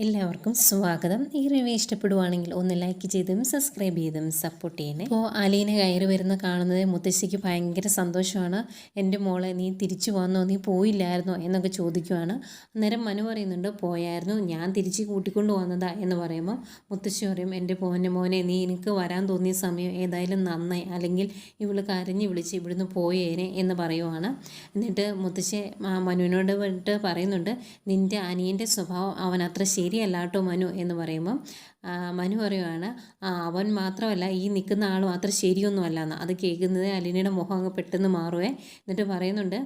എല്ലാവർക്കും സ്വാഗതം. ഈ റിവ്യൂ ഇഷ്ടപ്പെടുവാണെങ്കിൽ ഒന്ന് ലൈക്ക് ചെയ്തും സബ്സ്ക്രൈബ് ചെയ്തും സപ്പോർട്ട് ചെയ്യണേ. ഇപ്പോൾ അലീന കയറി വരുന്ന കാണുന്നത് മുത്തശ്ശിക്ക് ഭയങ്കര സന്തോഷമാണ്. എന്റെ മോളെ നീ തിരിച്ചു വന്നോ? നീ പോയില്ലായിരുന്നോ? എന്നൊക്കെ ചോദിക്കുവാണ്. അന്നേരം മനു പറയുന്നുണ്ട് പോയായിരുന്നു. ഞാൻ തിരിച്ച് കൂട്ടിക്കൊണ്ട് വന്നതാ. എന്ന് പറയുമ്പോൾ മുത്തശ്ശി പറയും എന്റെ പോന്റെ മോനെ നീ എനിക്ക് വരാൻ തോന്നിയ സമയം ഏതായാലും നന്നായി. അല്ലെങ്കിൽ ഇവൾ കരഞ്ഞ് വിളിച്ച് ഇവിടുന്ന് പോയേനെ. എന്ന് പറയുവാണ്. എന്നിട്ട് മുത്തശ്ശി മനുവിനോട് വിട്ട് പറയുന്നുണ്ട് നിന്റെ അനിയന്റെ സ്വഭാവം അവൻ അത്ര ശരിയല്ല കേട്ടോ മനു എന്ന് പറയുമ്പം. മനു പറയുവാണ് അവൻ മാത്രമല്ല ഈ നിൽക്കുന്ന ആൾ മാത്രം ശരിയൊന്നും അല്ല എന്ന് അത് കേൾക്കുന്നത് അലിനയുടെ മുഖം അങ്ങ് പെട്ടെന്ന് മാറുവേ. എന്നിട്ട് പറയുന്നുണ്ട്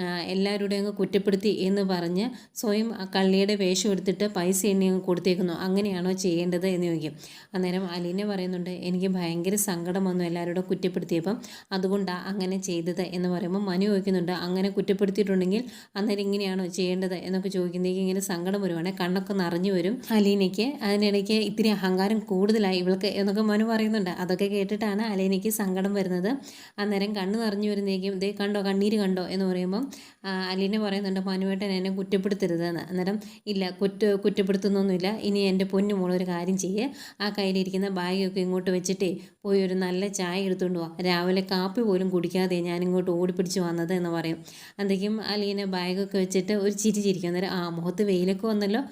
"ആ, എല്ലാവരുടെയും അങ്ങ് കുറ്റപ്പെടുത്തി എന്ന് പറഞ്ഞ് സ്വയം കള്ളിയുടെ വേഷം എടുത്തിട്ട് പൈസ എണ്ണി അങ്ങ് കൊടുത്തേക്കുന്നു. അങ്ങനെയാണോ ചെയ്യേണ്ടത്? എന്ന് ചോദിക്കും. അന്നേരം അലീന പറയുന്നുണ്ട് എനിക്ക് ഭയങ്കര സങ്കടം വന്നു എല്ലാവരോടും കുറ്റപ്പെടുത്തിയപ്പം അതുകൊണ്ടാണ് അങ്ങനെ ചെയ്തത്? എന്ന് പറയുമ്പോൾ മനു ചോദിക്കുന്നുണ്ട് അങ്ങനെ കുറ്റപ്പെടുത്തിയിട്ടുണ്ടെങ്കിൽ അന്നേരം ഇങ്ങനെയാണോ ചെയ്യേണ്ടത്? എന്നൊക്കെ ചോദിക്കുന്നതെങ്കിൽ ഇങ്ങനെ സങ്കടം വരുവാണെങ്കിൽ കണ്ണൊക്കെ നിറഞ്ഞു വരും. അലീനയ്ക്ക് അതിനിടയ്ക്ക് ഇത്തിരി അഹങ്കാരം കൂടുതലായി ഇവൾക്ക് എന്നൊക്കെ മനു പറയുന്നുണ്ട്. അതൊക്കെ കേട്ടിട്ടാണ് അലീനയ്ക്ക് സങ്കടം വരുന്നത്. അന്നേരം കണ്ണ് നിറഞ്ഞു വരുന്നേക്കും ഇതേ കണ്ടോ കണ്ണീര് കണ്ടോ എന്ന് പറയുമ്പം അലീന പറയുന്നുണ്ട് മനുവേട്ടൻ എന്നെ കുറ്റപ്പെടുത്തരുതെന്ന്. അന്നേരം ഇല്ല കുറ്റ കുറ്റപ്പെടുത്തുന്നൊന്നുമില്ല. ഇനി എന്റെ പൊന്നു മോൾ ഒരു കാര്യം ചെയ്യേ. ആ കയ്യിലിരിക്കുന്ന ബാഗൊക്കെ ഇങ്ങോട്ട് വെച്ചിട്ടേ പോയി ഒരു നല്ല ചായ എടുത്തുകൊണ്ട് പോവാം രാവിലെ കാപ്പി പോലും കുടിക്കാതെ ഞാൻ ഇങ്ങോട്ട് ഓടിപ്പിടിച്ച് വന്നത് എന്ന് പറയും. അന്തേക്കും അലീന ബാഗൊക്കെ വെച്ചിട്ട് ഒരു ചിരി ചിരിക്കും. അന്നേരം ആ മുഖത്ത് വെയിലൊക്കെ വന്നല്ലോ.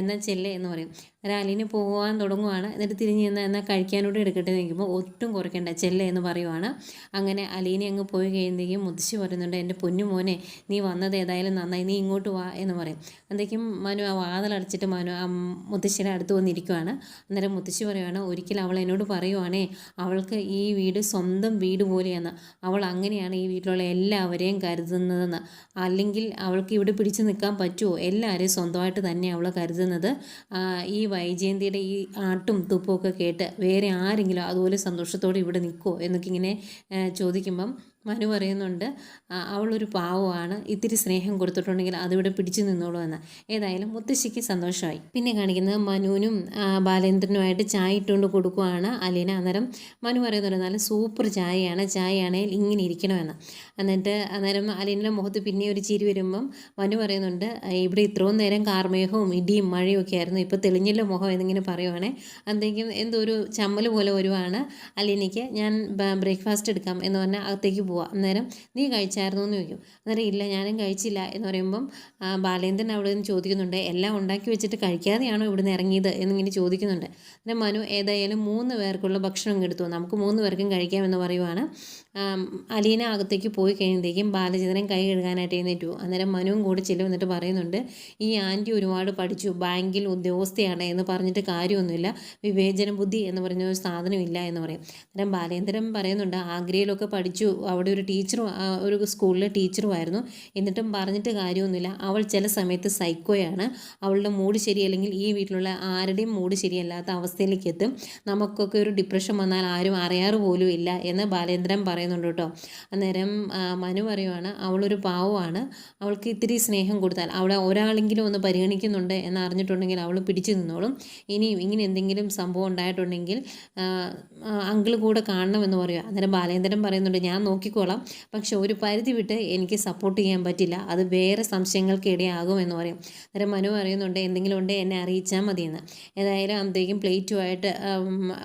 എന്നാൽ ചെല്ലേ എന്ന് പറയും. അന്നേരം അലീന പോകാൻ തുടങ്ങുവാണ്. എന്നിട്ട് തിരിഞ്ഞ് നിന്ന് എന്നാൽ കഴിക്കാനോട് എടുക്കട്ടെ എന്ന് നിൽക്കുമ്പോൾ ഒട്ടും കുറയ്ക്കണ്ട. ചെല്ല എന്ന് പറയുവാണ്. അങ്ങനെ അലീനെ അങ്ങ് പോയി കഴിയുമ്പോഴേക്കും മുതിശ് പറയുന്നുണ്ട് എന്റെ പൊന്നു മോനെ നീ വന്നത് ഏതായാലും നന്നായി. നീ ഇങ്ങോട്ട് വാ എന്ന് പറയും. എന്തേക്കും മനു ആ വാതിലടച്ചിട്ട് മനു ആ മുത്തശ്ശിയുടെ അടുത്ത് വന്നിരിക്കുവാണ്. അന്നേരം മുത്തശ്ശി പറയുവാണ് ഒരിക്കൽ അവൾ എന്നോട് പറയുവാണേ അവൾക്ക് ഈ വീട് സ്വന്തം വീട് പോലെയാണ്. അവൾ അങ്ങനെയാണ് ഈ വീട്ടിലുള്ള എല്ലാവരെയും കരുതുന്നതെന്ന്. അല്ലെങ്കിൽ അവൾക്ക് ഇവിടെ പിടിച്ചു നിൽക്കാൻ പറ്റുമോ എല്ലാവരെയും സ്വന്തമായിട്ട് തന്നെ അവൾ കരുതുന്നത്. ഈ വൈജയന്തിയുടെ ഈ ആട്ടും തുപ്പുമൊക്കെ കേട്ട് വേറെ ആരെങ്കിലും അതുപോലെ സന്തോഷത്തോടെ ഇവിടെ നിൽക്കുമോ എന്നൊക്കെ ഇങ്ങനെ ചോദിക്കുമ്പം മനു പറയുന്നുണ്ട് "ആ, അവളൊരു പാവമാണ് ഇത്തിരി സ്നേഹം കൊടുത്തിട്ടുണ്ടെങ്കിൽ അതിവിടെ പിടിച്ചു നിന്നോളൂ എന്ന്. ഏതായാലും മുത്തശ്ശിക്ക് സന്തോഷമായി. പിന്നെ കാണിക്കുന്നത് മനുവിനും ബാലേന്ദ്രനുമായിട്ട് ചായ ഇട്ടുകൊണ്ട് കൊടുക്കുവാണ് അലീന. അന്നേരം മനു പറയുന്നുണ്ട് നല്ല സൂപ്പർ ചായയാണ് ചായയാണെങ്കിൽ ഇങ്ങനെ ഇരിക്കണമെന്ന് എന്നിട്ട് അന്നേരം അലീനയുടെ മുഖത്ത് പിന്നെ ഒരു ചിരി വരുമ്പം മനു പറയുന്നുണ്ട് "ആ, ഇവിടെ ഇത്രയും നേരം കാർമേഘവും ഇടിയും മഴയും ഒക്കെ ആയിരുന്നു ഇപ്പോൾ തെളിഞ്ഞല്ലോ മുഖം എന്നിങ്ങനെ പറയുവാണേ. എന്തെങ്കിലും എന്തോ ഒരു ചമ്മൽ പോലെ വരുവാണ് അലീനയ്ക്ക്. ഞാൻ ബ്രേക്ക്ഫാസ്റ്റ് എടുക്കാം എന്ന് പറഞ്ഞാൽ അകത്തേക്ക് പോവാം. അന്നേരം നീ കഴിച്ചായിരുന്നു എന്ന് ചോദിക്കും. അന്നേരം ഇല്ല ഞാനും കഴിച്ചില്ല. എന്ന് പറയുമ്പം ബാലേന്ദ്രൻ അവിടെ നിന്ന് ചോദിക്കുന്നുണ്ട് എല്ലാം ഉണ്ടാക്കി വെച്ചിട്ട് കഴിക്കാതെയാണോ ഇവിടുന്ന് ഇറങ്ങിയത്? എന്നിങ്ങനെ ചോദിക്കുന്നുണ്ട്. അന്നേരം മനു ഏതായാലും മൂന്ന് പേർക്കുള്ള ഭക്ഷണം എടുത്തു നമുക്ക് മൂന്ന് പേർക്കും കഴിക്കാമെന്ന് പറയുവാണ്. അലീന അകത്തേക്ക് പോയി കഴിയുമ്പോഴത്തേക്കും ബാലചന്ദ്രൻ കൈ കഴുകാനായിട്ട് എഴുന്നേറ്റു. അന്നേരം മനുവും കൂടി ചെല്ലും എന്നിട്ട് പറയുന്നുണ്ട് ഈ ആന്റി ഒരുപാട് പഠിച്ചു. ബാങ്കിൽ ഉദ്യോഗസ്ഥയാണ് എന്ന് പറഞ്ഞിട്ട് കാര്യമൊന്നുമില്ല. വിവേചന ബുദ്ധി എന്ന് പറഞ്ഞ ഒരു സാധനമില്ല എന്ന് പറയും. അന്നേരം ബാലേന്ദ്രൻ പറയുന്നുണ്ട് ആഗ്രയിലൊക്കെ പഠിച്ചു. അവിടെ ഒരു ടീച്ചറും ഒരു സ്കൂളിലെ ടീച്ചറുമായിരുന്നു എന്നിട്ടും പറഞ്ഞിട്ട് കാര്യമൊന്നുമില്ല. അവൾ ചില സമയത്ത് സൈക്കോയാണ്. അവളുടെ മൂഡ് ശരിയല്ലെങ്കിൽ ഈ വീട്ടിലുള്ള ആരുടെയും മൂഡ് ശരിയല്ലാത്ത അവസ്ഥയിലേക്ക് എത്തും. നമുക്കൊക്കെ ഒരു ഡിപ്രഷൻ വന്നാൽ ആരും അറിയാറ് പോലും ഇല്ല എന്ന് ബാലേന്ദ്രൻ പറയുന്നുണ്ട് കേട്ടോ. അന്നേരം മനു പറയുവാണ് അവളൊരു പാവമാണ്. അവൾക്ക് ഇത്തിരി സ്നേഹം കൊടുത്താൽ അവിടെ ഒരാളെങ്കിലും ഒന്ന് പരിഗണിക്കുന്നുണ്ട് എന്ന് അറിഞ്ഞിട്ടുണ്ടെങ്കിൽ അവൾ പിടിച്ചു നിന്നോളും. ഇനിയും ഇങ്ങനെ എന്തെങ്കിലും സംഭവം ഉണ്ടായിട്ടുണ്ടെങ്കിൽ അങ്കിൾ കൂടെ കാണണമെന്ന് പറയുക അന്നേരം ബാലേന്ദ്രൻ പറയുന്നുണ്ട് ഞാൻ നോക്കിക്കോളാം പക്ഷെ ഒരു പരിധി വിട്ട് എനിക്ക് സപ്പോർട്ട് ചെയ്യാൻ പറ്റില്ല. അത് വേറെ സംശയങ്ങൾക്ക് ഇടയാകും എന്ന് പറയും. അന്നേരം മനു പറയുന്നുണ്ട് എന്തെങ്കിലും ഉണ്ടെങ്കിൽ എന്നെ അറിയിച്ചാൽ മതിയെന്ന്. ഏതായാലും അന്നത്തേക്കും പ്ലേറ്റുമായിട്ട്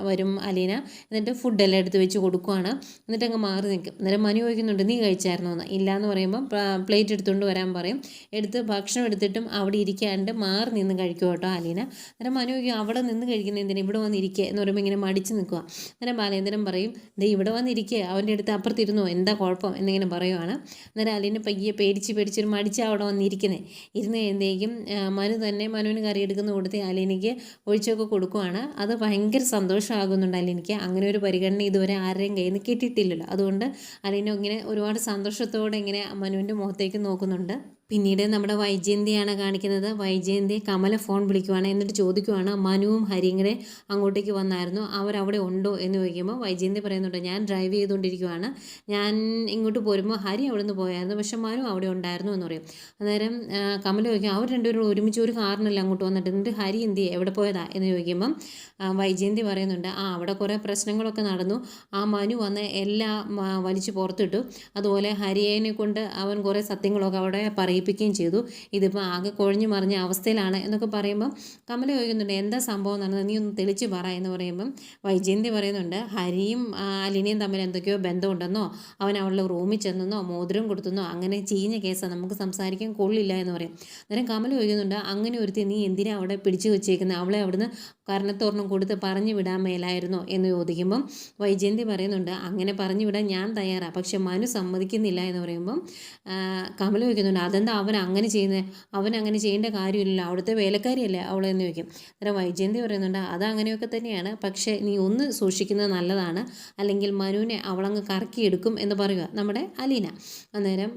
വരും അലീന. എന്നിട്ട് ഫുഡെല്ലാം എടുത്ത് വെച്ച് കൊടുക്കുവാണ്. എന്നിട്ട് അങ്ങ് മാറി നിൽക്കും. അന്നേരം മനു ചോദിക്കുന്നുണ്ട് നീ കഴിച്ചായിരുന്നോ? എന്ന്. ഇല്ല എന്ന് പറയുമ്പോൾ പ്ലേറ്റ് എടുത്തുകൊണ്ട് വരാൻ പറയും. എടുത്ത് ഭക്ഷണം എടുത്തിട്ടും അവിടെ ഇരിക്കാണ്ട് മാറി നിന്ന് കഴിക്കും കേട്ടോ അലീന. അന്നേരം മനു ചോദിക്കും അവിടെ നിന്ന് കഴിക്കുന്ന എന്തിനാ ഇവിടെ വന്നിരിക്കുക എന്ന് പറയുമ്പോൾ ഇങ്ങനെ മടിച്ച് നിൽക്കുക അന്നേരം ബാലേന്ദ്രൻ പറയും ദേ ഇവിടെ വന്നിരിക്കുക അവന്റെ അടുത്ത് അപ്പുറത്തിരുന്നോ എന്താ കുഴപ്പം എന്നിങ്ങനെ പറയുവാണ്. അന്നേരം അലീന പയ്യെ പേടിച്ച് പേടിച്ചൊരു മടിച്ചാണ് അവിടെ വന്നിരിക്കുന്നത് ഇരുന്ന് കഴിയുമ്പോഴേക്കും മനു തന്നെ മനുവിന് കറി എടുക്കുന്ന കൊടുത്ത് അലീനയ്ക്ക് ഒഴിച്ചൊക്കെ കൊടുക്കുവാണ്. അത് ഭയങ്കര സന്തോഷമാകുന്നുണ്ട് അലീനയ്ക്ക്. അങ്ങനെ ഒരു പരിഗണന ഇതുവരെ ആരുടെയും കയ്യിൽ നിന്ന് കിട്ടിയിട്ടില്ലല്ലോ. അതുകൊണ്ട് അലീന ഇങ്ങനെ ഒരുപാട് സന്തോഷത്തോടെ ഇങ്ങനെ മനുവിന്റെ മുഖത്തേക്ക് നോക്കുന്നുണ്ട്. പിന്നീട് നമ്മുടെ വൈജയന്തിയാണ് കാണിക്കുന്നത്. വൈജയന്തി കമല ഫോൺ വിളിക്കുവാണ് എന്നിട്ട് ചോദിക്കുവാണ് മനുവും ഹരിങ്ങനെ അങ്ങോട്ടേക്ക് വന്നായിരുന്നു അവരവിടെ ഉണ്ടോ? എന്ന് ചോദിക്കുമ്പോൾ വൈജയന്തി പറയുന്നുണ്ട് ഞാൻ ഡ്രൈവ് ചെയ്തുകൊണ്ടിരിക്കുവാണ്. ഞാൻ ഇങ്ങോട്ട് പോരുമ്പോൾ ഹരി അവിടെ നിന്ന് പോയായിരുന്നു പക്ഷെ മനു അവിടെ ഉണ്ടായിരുന്നു എന്ന് പറയും. അന്നേരം കമല ചോദിക്കും അവർ രണ്ടുപേരും ഒരുമിച്ച് ഒരു കാറിനല്ല അങ്ങോട്ട് വന്നിട്ട്? എന്നിട്ട് ഹരി എന്തി എവിടെ പോയതാ? എന്ന് ചോദിക്കുമ്പം വൈജയന്തി പറയുന്നുണ്ട് ആ അവിടെ കുറേ പ്രശ്നങ്ങളൊക്കെ നടന്നു. ആ മനു വന്ന് എല്ലാം വലിച്ചു പുറത്തിട്ടു. അതുപോലെ ഹരിയേനെ കൊണ്ട് അവൻ കുറേ സത്യങ്ങളൊക്കെ അവിടെ പറയും അറിയിപ്പിക്കുകയും ചെയ്തു. ഇതിപ്പോൾ ആകെ കുഴഞ്ഞു മറിഞ്ഞ അവസ്ഥയിലാണ് എന്നൊക്കെ പറയുമ്പം കമല ചോദിക്കുന്നുണ്ട് എന്താ സംഭവം നടന്നത്? നീ ഒന്ന് തെളിച്ച് പറ എന്ന് പറയുമ്പം വൈജയന്തി പറയുന്നുണ്ട് ഹരിയും അലിനിയും തമ്മിൽ എന്തൊക്കെയോ ബന്ധമുണ്ടെന്നോ? അവൻ അവളുടെ റൂമിൽ ചെന്നെന്നോ? മോതിരം കൊടുത്തെന്നോ? അങ്ങനെ ചീഞ്ഞ കേസാണ് നമുക്ക് സംസാരിക്കാൻ കൊള്ളില്ല എന്ന് പറയും. അന്നേരം കമൽ ചോദിക്കുന്നുണ്ട് അങ്ങനെ ഒരുത്തി നീ എന്തിനാ അവിടെ പിടിച്ചു വെച്ചേക്കുന്നത് അവളെ അവിടുന്ന് കരണത്തോർണം കൊടുത്ത് പറഞ്ഞു വിടാൻ മേലായിരുന്നോ എന്ന് ചോദിക്കുമ്പം വൈജയന്തി പറയുന്നുണ്ട് അങ്ങനെ പറഞ്ഞു വിടാൻ ഞാൻ തയ്യാറാണ് പക്ഷെ മനു സമ്മതിക്കുന്നില്ല എന്ന് പറയുമ്പം കമൽ ചോദിക്കുന്നുണ്ട് അതെന്താ അവൻ അങ്ങനെ ചെയ്യുന്നത് അവൻ അങ്ങനെ ചെയ്യേണ്ട കാര്യമില്ലല്ലോ. അവിടുത്തെ വേലക്കാരിയല്ലേ അവളെന്ന് ചോദിക്കും. അന്നേരം വൈജയന്തി പറയുന്നുണ്ട് അങ്ങനെയൊക്കെ തന്നെയാണ്. പക്ഷേ നീ ഒന്ന് സൂക്ഷിക്കുന്നത് നല്ലതാണ്. അല്ലെങ്കിൽ മനുവിനെ അവളങ്ങ് കറക്കിയെടുക്കും എന്ന് പറയുക നമ്മുടെ അലീന. അന്നേരം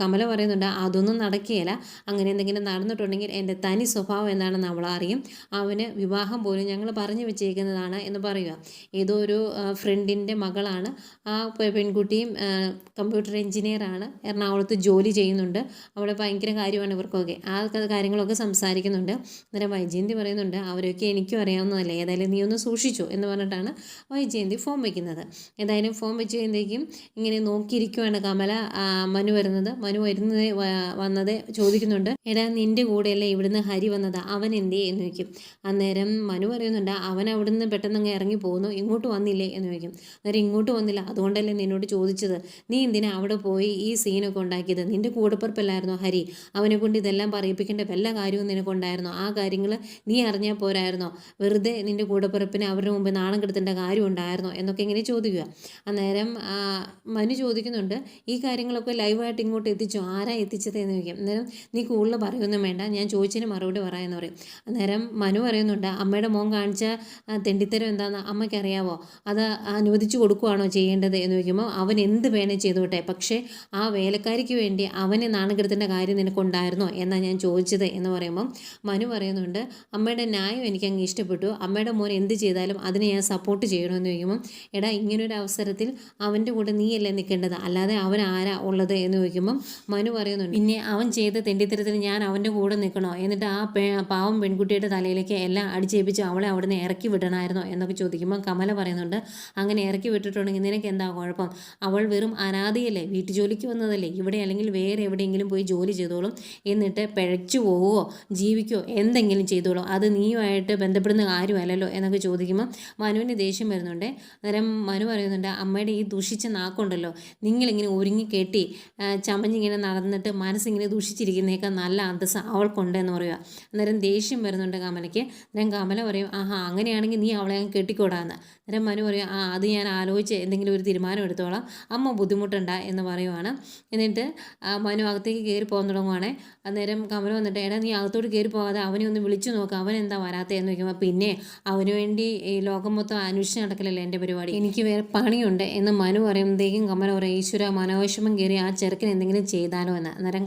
കമല പറയുന്നുണ്ട് അതൊന്നും നടക്കുകയില്ല. അങ്ങനെ എന്തെങ്കിലും നടന്നിട്ടുണ്ടെങ്കിൽ എന്റെ തനി സ്വഭാവം എന്താണെന്ന് അവൾ അറിയും. അവന് വിവാഹം പോലും ഞങ്ങൾ പറഞ്ഞു വെച്ചേക്കുന്നതാണ് എന്ന് പറയുക. ഏതോ ഒരു ഫ്രണ്ടിന്റെ മകളാണ്. ആ പെൺകുട്ടിയും കമ്പ്യൂട്ടർ എഞ്ചിനീയറാണ് എറണാകുളത്ത് ജോലി ചെയ്യുന്നുണ്ട്. അവിടെ ഭയങ്കര കാര്യമാണ് ഇവർക്കൊക്കെ. ആ കാര്യങ്ങളൊക്കെ സംസാരിക്കുന്നുണ്ട്. അന്നേരം വൈജയന്തി പറയുന്നുണ്ട് അവരൊക്കെ എനിക്കും അറിയാവുന്നതല്ലേ. ഏതായാലും നീ ഒന്ന് സൂക്ഷിച്ചു എന്ന് പറഞ്ഞിട്ടാണ് വൈജയന്തി ഫോം വയ്ക്കുന്നത് ഏതായാലും ഫോം വെച്ച് കഴിയുമ്പോഴേക്കും ഇങ്ങനെ നോക്കിയിരിക്കുവാണ് കമല മനു വരുന്നത്. മനു വരുന്നത് വന്നത് ചോദിക്കുന്നുണ്ട് എടാ നിന്റെ കൂടെയല്ലേ ഇവിടുന്ന് ഹരി വന്നത്? അവൻ എന്തേ? എന്ന് ചോദിക്കും. അന്നേരം മനു പറയുന്നുണ്ട് അവൻ അവിടെ നിന്ന് പെട്ടെന്ന് അങ്ങ് ഇറങ്ങി പോകുന്നു. ഇങ്ങോട്ട് വന്നില്ലേ? എന്ന് ചോദിക്കും. അന്നേരം ഇങ്ങോട്ട് വന്നില്ല. അതുകൊണ്ടല്ലേ നിന്നോട് ചോദിച്ചത്? നീ എന്തിനാ അവിടെ പോയി ഈ സീനൊക്കെ ഉണ്ടാക്കിയത്? നിന്റെ കൂടപ്പിറപ്പല്ലായിരുന്നോ ഹരി? അവനെ കൊണ്ട് ഇതെല്ലാം പറയിപ്പിക്കേണ്ട വല്ല കാര്യവും നിനക്കുണ്ടായിരുന്നോ? ആ കാര്യങ്ങൾ നീ അറിഞ്ഞാൽ പോരായിരുന്നോ? വെറുതെ നിന്റെ കൂടപ്പിറപ്പിനെ അവരുടെ മുമ്പ് നാണം കെടുത്തേണ്ട കാര്യം ഉണ്ടായിരുന്നോ? എന്നൊക്കെ ഇങ്ങനെ ചോദിക്കുക. അന്നേരം മനു ചോദിക്കുന്നുണ്ട് ഈ കാര്യങ്ങളൊക്കെ ലൈവായിട്ട് ഇങ്ങോട്ട് എത്തിച്ചോ? ആരാ എത്തിച്ചത്? എന്ന് ചോദിക്കും. അന്നേരം നീ കൂടുതൽ പറയൊന്നും വേണ്ട. ഞാൻ ചോദിച്ചതിന് മറുപടി പറയാമെന്ന് പറയും. അന്നേരം മനു പറയുന്നുണ്ട് അമ്മയുടെ മോൻ കാണിച്ച തെണ്ടിത്തരം എന്താണെന്ന് അമ്മയ്ക്ക് അറിയാവോ അത് അനുവദിച്ചു കൊടുക്കുകയാണോ ചെയ്യേണ്ടത് എന്ന് ചോദിക്കുമ്പോൾ അവൻ എന്ത് വേണേ ചെയ്തോട്ടെ പക്ഷേ ആ വേലക്കാരിക്ക് വേണ്ടി അവനെ നാണം കാര്യം നിനക്കുണ്ടായിരുന്നോ എന്നാണ് ഞാൻ ചോദിച്ചത് എന്ന് പറയുമ്പം മനു പറയുന്നുണ്ട് അമ്മയുടെ ന്യായം എനിക്ക് അങ്ങ് ഇഷ്ടപ്പെട്ടു. അമ്മയുടെ മോൻ എന്ത് ചെയ്താലും അതിനെ ഞാൻ സപ്പോർട്ട് ചെയ്യണമെന്ന് ചോദിക്കുമ്പം എടാ ഇങ്ങനൊരു അവസരത്തിൽ അവന്റെ കൂടെ നീയല്ലേ നിൽക്കേണ്ടത്? അല്ലാതെ അവൻ ആരാ ഉള്ളത്? എന്ന് ചോദിക്കുമ്പം മനു പറയുന്നുണ്ട് പിന്നെ അവൻ ചെയ്ത തെണ്ടിത്തരത്തിന് ഞാൻ അവന്റെ കൂടെ നിൽക്കണോ? എന്നിട്ട് ആ പാവം പെൺകുട്ടിയുടെ തലയിലേക്ക് എല്ലാം അടിച്ചേപ്പിച്ച് അവളെ അവിടുന്ന് ഇറക്കി വിടണമായിരുന്നോ എന്നൊക്കെ ചോദിക്കുമ്പോൾ കമല പറയുന്നുണ്ട് അങ്ങനെ ഇറക്കി വിട്ടിട്ടുണ്ടെങ്കിൽ നിനക്ക് എന്താ കുഴപ്പം? അവൾ വെറും അനാഥയല്ലേ വീട്ടു ജോലിക്ക് വന്നതല്ലേ. ഇവിടെ അല്ലെങ്കിൽ വേറെ എവിടെയെങ്കിലും പോയി ജോലി ചെയ്തോളും എന്നിട്ട് പിഴച്ചു പോവുകയോ ജീവിക്കുകയോ എന്തെങ്കിലും ചെയ്തോളും. അത് നീയുമായിട്ട് ബന്ധപ്പെടുന്ന കാര്യമല്ലല്ലോ? എന്നൊക്കെ ചോദിക്കുമ്പോൾ മനുവിന് ദേഷ്യം വരുന്നുണ്ട്. അന്നേരം മനു പറയുന്നുണ്ട് അമ്മയുടെ ഈ ദുഷിച്ച നാക്കുണ്ടല്ലോ നിങ്ങളിങ്ങനെ ഒരുങ്ങി കെട്ടി ചമഞ്ഞിങ്ങനെ നടന്നിട്ട് മനസ്സിങ്ങനെ ദുഷിച്ചിരിക്കുന്നേക്കാൾ നല്ല അന്തസ് അവൾക്കുണ്ടെന്ന് പറയുക. അന്നേരം ദേഷ്യം വരുന്നുണ്ട് കമലയ്ക്ക്. അന്നേരം കമല പറയും ആഹാ അങ്ങനെയാണെങ്കിൽ നീ അവളെ ഞാൻ കെട്ടിക്കൂടാന്ന്. അന്നേരം മനു പറയും ആ അത് ഞാൻ ആലോചിച്ച് എന്തെങ്കിലും ഒരു തീരുമാനം എടുത്തോളാം. അമ്മ ബുദ്ധിമുട്ടുണ്ട എന്ന് പറയുവാണ്. എന്നിട്ട് മനു അകത്തേക്ക് കയറി പോകാൻ തുടങ്ങുവാണേ. അന്നേരം കമല വന്നിട്ട് എടാ നീ അകത്തോട്ട് കയറി പോകാതെ അവനെ ഒന്ന് വിളിച്ചു നോക്ക്. അവൻ എന്താ വരാത്തതെന്ന് ചോദിക്കുമ്പോൾ പിന്നെ അവന് വേണ്ടി ഈ ലോകം മൊത്തം അന്വേഷിച്ച് നടക്കലല്ലേ എന്റെ പരിപാടി? എനിക്ക് വേറെ പണിയുണ്ട്. എന്ന് മനു പറയുമ്പോഴത്തേക്കും കമല പറയും ഈശ്വര മനോവിഷമം കയറി ആ ചെറുക്കൻ എന്തെങ്കിലും ചെയ്താലോ എന്ന്. അന്നേരം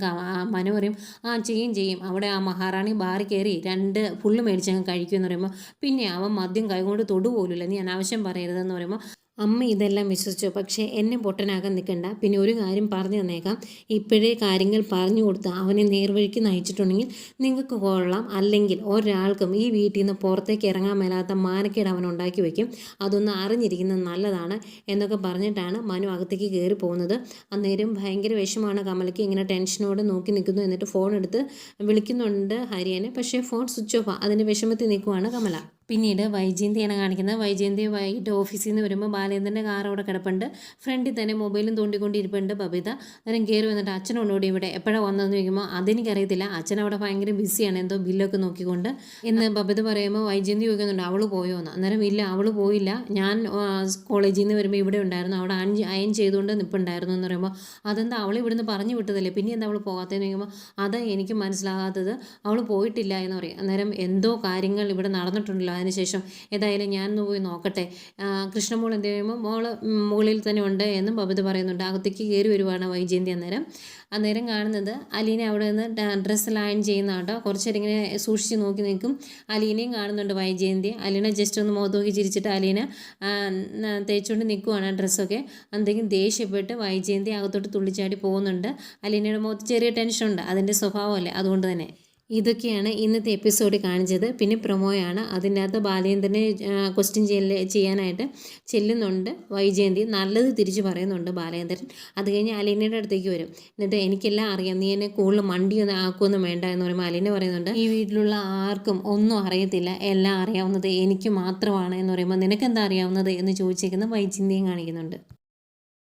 മനു പറയും ആ ചെയ്യും ചെയ്യും. അവിടെ ആ മഹാറാണി ബാറി കയറി രണ്ട് ഫുള്ള് മേടിച്ചങ്ങ് കഴിക്കുമെന്ന് പറയുമ്പോൾ പിന്നെ അവൻ മദ്യം കൈകൊണ്ട് തൊടുപോലുമില്ല. നീ അനാവശ്യം പറയരുതെന്ന് പറയുമ്പോൾ അമ്മ ഇതെല്ലാം വിശ്വസിച്ചു. പക്ഷേ എന്നെ പൊട്ടനാകാൻ നിൽക്കണ്ട. പിന്നെ ഒരു കാര്യം പറഞ്ഞു തന്നേക്കാം. ഇപ്പോഴേ കാര്യങ്ങൾ പറഞ്ഞു കൊടുത്ത് അവനെ നേർവഴിക്ക് നയിച്ചിട്ടുണ്ടെങ്കിൽ നിങ്ങൾക്ക് കൊള്ളാം. അല്ലെങ്കിൽ ഒരാൾക്കും ഈ വീട്ടിൽ നിന്ന് പുറത്തേക്ക് ഇറങ്ങാൻ മേലാത്ത മാനക്കേട് അവൻ ഉണ്ടാക്കി വയ്ക്കും. അതൊന്ന് അറിഞ്ഞിരിക്കുന്നത് നല്ലതാണ് എന്നൊക്കെ പറഞ്ഞിട്ടാണ് മനു അകത്തേക്ക് കയറി പോകുന്നത്. അന്നേരം ഭയങ്കര വിഷമാണ് കമലയ്ക്ക് ഇങ്ങനെ ടെൻഷനോടെ നോക്കി നിൽക്കുന്നു എന്നിട്ട് ഫോൺ എടുത്ത് വിളിക്കുന്നുണ്ട് ഹരിയനെ. പക്ഷേ ഫോൺ സ്വിച്ച് ഓഫ്. അതിന്റെ വിഷമത്തിൽ നിൽക്കുവാണ് കമല. പിന്നീട് വൈജയന്തിയാണ് കാണിക്കുന്നത്. വൈജയന്തി വൈകിട്ട് ഓഫീസിൽ നിന്ന് വരുമ്പോൾ ബാലേന്ദ്രന്റെ കാർ അവിടെ കിടപ്പുണ്ട്. ഫ്രണ്ടിൽ തന്നെ മൊബൈലും തോണ്ടിക്കൊണ്ടിരിപ്പുണ്ട് ബബിത. അന്നേരം കയറി വന്നിട്ട് അച്ഛനോടുകൂടി ഇവിടെ എപ്പോഴാണ് വന്നതെന്ന് ചോദിക്കുമ്പോൾ അതെനിക്കറിയത്തില്ല. അച്ഛൻ അവിടെ ഭയങ്കര ബിസിയാണ്. എന്തോ ബില്ലൊക്കെ നോക്കിക്കൊണ്ട്. എന്ന് ബബിത പറയുമ്പോൾ വൈജയന്തി ചോദിക്കുന്നുണ്ട് അവൾ പോയോ? എന്ന്. അന്നേരം ഇല്ല അവൾ പോയില്ല. ഞാൻ കോളേജിൽ നിന്ന് വരുമ്പോൾ ഇവിടെ ഉണ്ടായിരുന്നു. അവിടെ അയൺ അയൺ ചെയ്തുകൊണ്ട് നിൽപ്പുണ്ടായിരുന്നു എന്ന് പറയുമ്പോൾ അതെന്താ? അവൾ ഇവിടുന്ന് പറഞ്ഞു വിട്ടതല്ലേ? പിന്നെ എന്താ അവൾ പോകാത്തതെന്ന് ചോദിക്കുമ്പോൾ അത് എനിക്ക് മനസ്സിലാകാത്തത്. അവൾ പോയിട്ടില്ല എന്ന് പറയും. അന്നേരം എന്തോ കാര്യങ്ങൾ ഇവിടെ നടന്നിട്ടുണ്ടല്ലോ. അതിനുശേഷം ഏതായാലും ഞാൻ പോയി നോക്കട്ടെ. കൃഷ്ണമോൾ എന്ത് ചെയ്യുമ്പോൾ മോൾ മുകളിൽ തന്നെ ഉണ്ട് എന്നും ബബിത പറയുന്നുണ്ട്. അകത്തേക്ക് കയറി വരുവാണ് വൈജയന്തി അന്നേരം. അന്നേരം കാണുന്നത് അലീനെ അവിടെ നിന്ന് ഡ്രസ്സ് ലൈൻ ചെയ്യുന്ന കേട്ടോ. ഇങ്ങനെ സൂക്ഷിച്ച് നോക്കി നിൽക്കും. അലീനയും കാണുന്നുണ്ട് വൈജയന്തി. അലീന ജസ്റ്റ് ഒന്ന് മുഖത്ത് നോക്കി ചിരിച്ചിട്ട് അലീന തേച്ചുകൊണ്ട് നിൽക്കുവാണ് ഡ്രസ്സൊക്കെ എന്തെങ്കിലും ദേഷ്യപ്പെട്ട് വൈജയന്തി അകത്തോട്ട് തുള്ളിച്ചാടി പോകുന്നുണ്ട്. അലീനയുടെ മുഖത്ത് ചെറിയ ടെൻഷനുണ്ട് അതിന്റെ സ്വഭാവമല്ലേ അതുകൊണ്ട് തന്നെ. ഇതൊക്കെയാണ് ഇന്നത്തെ എപ്പിസോഡ് കാണിച്ചത്. പിന്നെ പ്രൊമോയാണ്. അതിന്റെ അകത്ത് ബാലേന്ദ്രനെ ക്വസ്റ്റ്യൻ ചെയ്യൽ ചെയ്യാനായിട്ട് ചെല്ലുന്നുണ്ട് വൈജയന്തി. നല്ലത് തിരിച്ചു പറയുന്നുണ്ട് ബാലേന്ദ്രൻ. അത് കഴിഞ്ഞ് അലീനയുടെ അടുത്തേക്ക് വരും. എന്നിട്ട് എനിക്കെല്ലാം അറിയാം. നീ എന്നെ കൂടുതൽ മണ്ടി ഒന്ന് ആക്കുമൊന്നും വേണ്ട എന്ന് പറയുമ്പോൾ അലീന പറയുന്നുണ്ട്. ഈ വീട്ടിലുള്ള ആർക്കും ഒന്നും അറിയത്തില്ല. എല്ലാം അറിയാവുന്നത് എനിക്ക് മാത്രമാണ് എന്ന് പറയുമ്പോൾ നിനക്കെന്താ അറിയാവുന്നത് എന്ന് ചോദിച്ചേക്കുന്ന വൈജയന്തിയും കാണിക്കുന്നുണ്ട്.